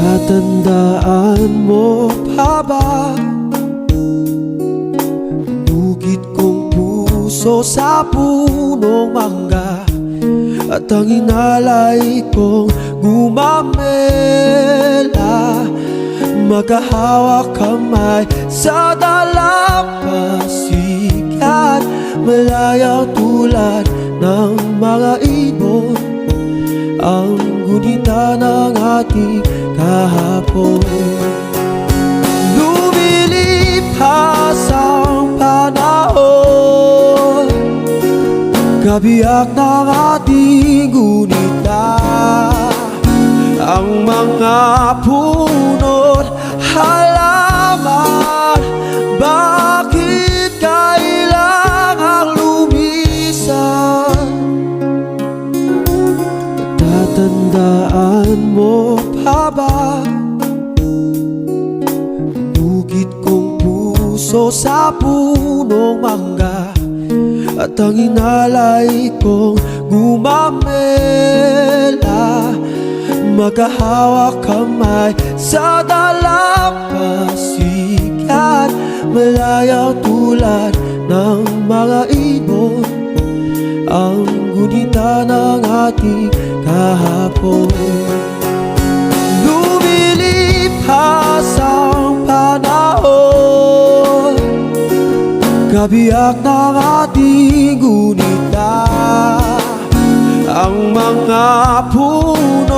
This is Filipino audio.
Tatandaan mo pa ba Bukit kong puso sa punong mangga At ang inalay kong gumamela. Magkahawak kamay sa dalampasigan Malayaw tulad ng mga ibon. Ang gunita ng ating kahapon. Lumilipas ang panahon. Kabiyak ng ating gunita Ang mga punot Tatandaan mo pa ba Bukit kong puso sa punong mangga At ang inalay kong gumamela. Magkahawak kamay sa dalampasigan Malayaw tulad ng mga ibon. Ang gunita ng ating kahapon Lumilipas ang panahon. Kabiyak ng ating gunita Ang mga punot hal